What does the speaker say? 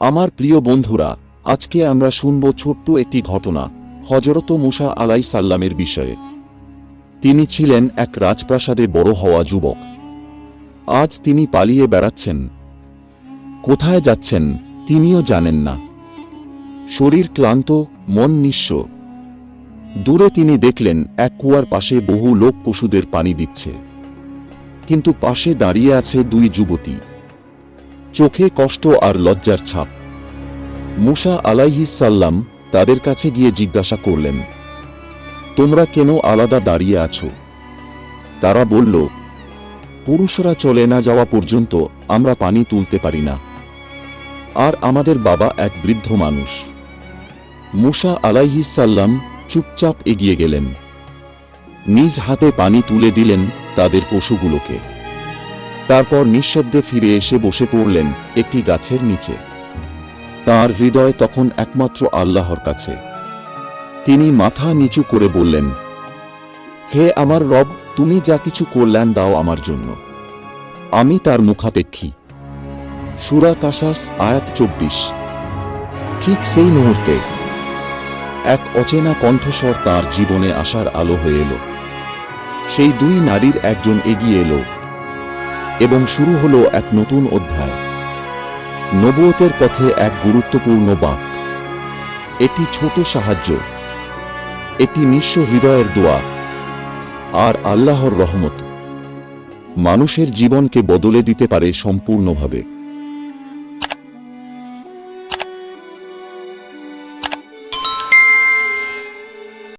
আমার প্রিয় বন্ধুরা, আজকে আমরা শুনব ছোট্ট একটি ঘটনা হজরত মুসা আলাই সাল্লামের বিষয়ে। তিনি ছিলেন এক রাজপ্রাসাদে বড় হওয়া যুবক। আজ তিনি পালিয়ে বেড়াচ্ছেন। কোথায় যাচ্ছেন, তিনিও জানেন না। শরীর ক্লান্ত, মন নিঃস্ব। দূরে তিনি দেখলেন এক কুয়ার পাশে বহু লোক পশুদের পানি দিচ্ছে। কিন্তু পাশে দাঁড়িয়ে আছে দুই যুবতী। চোখে কষ্ট আর লজ্জার ছাপ। মুসা আলাইহিসাল্লাম তাদের কাছে গিয়ে জিজ্ঞাসা করলেন, তোমরা কেন আলাদা দাঁড়িয়ে আছো? তারা বলল, পুরুষরা চলে না যাওয়া পর্যন্ত আমরা পানি তুলতে পারি না। আর আমাদের বাবা এক বৃদ্ধ মানুষ। মুসা আলাইহিসাল্লাম চুপচাপ এগিয়ে গেলেন। নিজ হাতে পানি তুলে দিলেন তাদের পশুগুলোকে। তারপর নিঃশব্দে ফিরে এসে বসে পড়লেন একটি গাছের নিচে। তার হৃদয় তখন একমাত্র আল্লাহর কাছে। তিনি মাথা নিচু করে বললেন, হে আমার রব, তুমি যা কিছু কল্যাণ দাও আমার জন্য। আমি তার মুখাপেক্ষী। সুরা কাসাস, আয়াত চব্বিশ। ঠিক সেই মুহূর্তে এক অচেনা কণ্ঠস্বর তার জীবনে আসার আলো হয়ে এলো। সেই দুই নারীর একজন এগিয়ে এলো। এবং শুরু হলো এক নতুন অধ্যায়। নবুয়তের পথে এক গুরুত্বপূর্ণ বাঁক। এটি ছোট সাহায্য, একটি নিঃস্ব হৃদয়ের দোয়া আর আল্লাহর রহমত। মানুষের জীবনকে বদলে দিতে পারে সম্পূর্ণভাবে।